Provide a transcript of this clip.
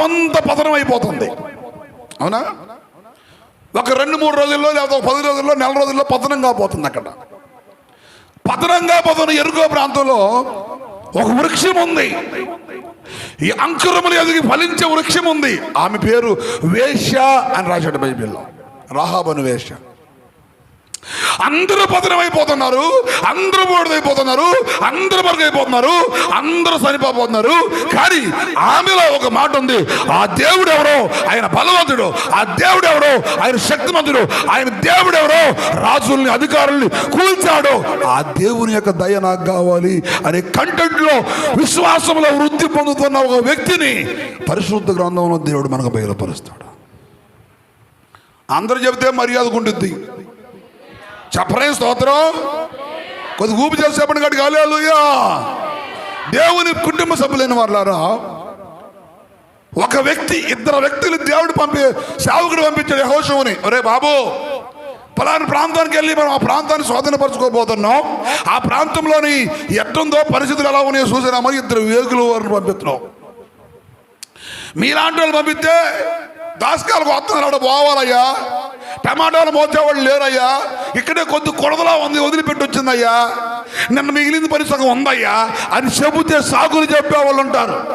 అంత పతనం అయిపోతుంది. అవునా? ఒక రెండు మూడు రోజుల్లో లేదా ఒక పది రోజుల్లో నెల రోజుల్లో పతనం కాబోతుంది అక్కడ. పతనంగా పోతున్న ఎరుకో ప్రాంతంలో ఒక వృక్షం ఉంది. ఈ అంకురములు ఎదిగి ఫలించే వృక్షం ఉంది. ఆమె పేరు వేశ్య అని రాశాడు బైబిల్లో. రాహాబను వేశ్య. అందరూ పతనమైపోతున్నారు అందరూ బోర్డైపోతున్నారు అందరూ పరుగైపోతున్నారు అందరూ చనిపోతున్నారు కానీ ఆమెలో ఒక మాట ఉంది. ఆ దేవుడు ఎవరో ఆయన బలవంతుడు. ఆ దేవుడు ఎవరో ఆయన శక్తిమంతుడు. ఆయన దేవుడు ఎవరో రాజుల్ని అధికారుల్ని కూల్చాడు. ఆ దేవుని యొక్క దయ నాకు కావాలి అనే కంటెంట్లో విశ్వాసంలో వృద్ధి పొందుతున్న ఒక వ్యక్తిని పరిశుద్ధ గ్రంథంలో దేవుడు మనకు బయలుపరుస్తాడు. అందరూ చెబితే మర్యాదకు ఉంటుంది చెప్పరే స్తోత్రం. కొద్ది ఊపి చేసేపటి కాడికి అలేలుయా దేవుని కుటుంబ సభ్యులైన వాళ్ళారా ఒక వ్యక్తి ఇద్దరు వ్యక్తులు దేవుడు పంపి సేవకుడు పంపించాడు యెహోషువని. ఒరే బాబు పలానా ప్రాంతానికి వెళ్ళి మనం ఆ ప్రాంతాన్ని స్వాధీనపరచుకోబోతున్నాం. ఆ ప్రాంతంలోని ఎట్టుందో పరిస్థితులు ఎలా ఉన్నాయో చూసినామని ఇద్దరు వేగులు వారిని పంపిస్తున్నాం. మీలాంటి వాళ్ళు పంపిస్తే దాసకాలకు వస్తున్నారు పోవాలయ్యా టమాటాలు మోసేవాళ్ళు లేరయ్యా. ఇక్కడే కొద్ది కొడదలా ఉంది వదిలిపెట్టి వచ్చిందయ్యా. నిన్న మిగిలింది పరిసగం ఉందయ్యా. అని చెబితే సాగులు చెప్పే వాళ్ళు ఉంటారు.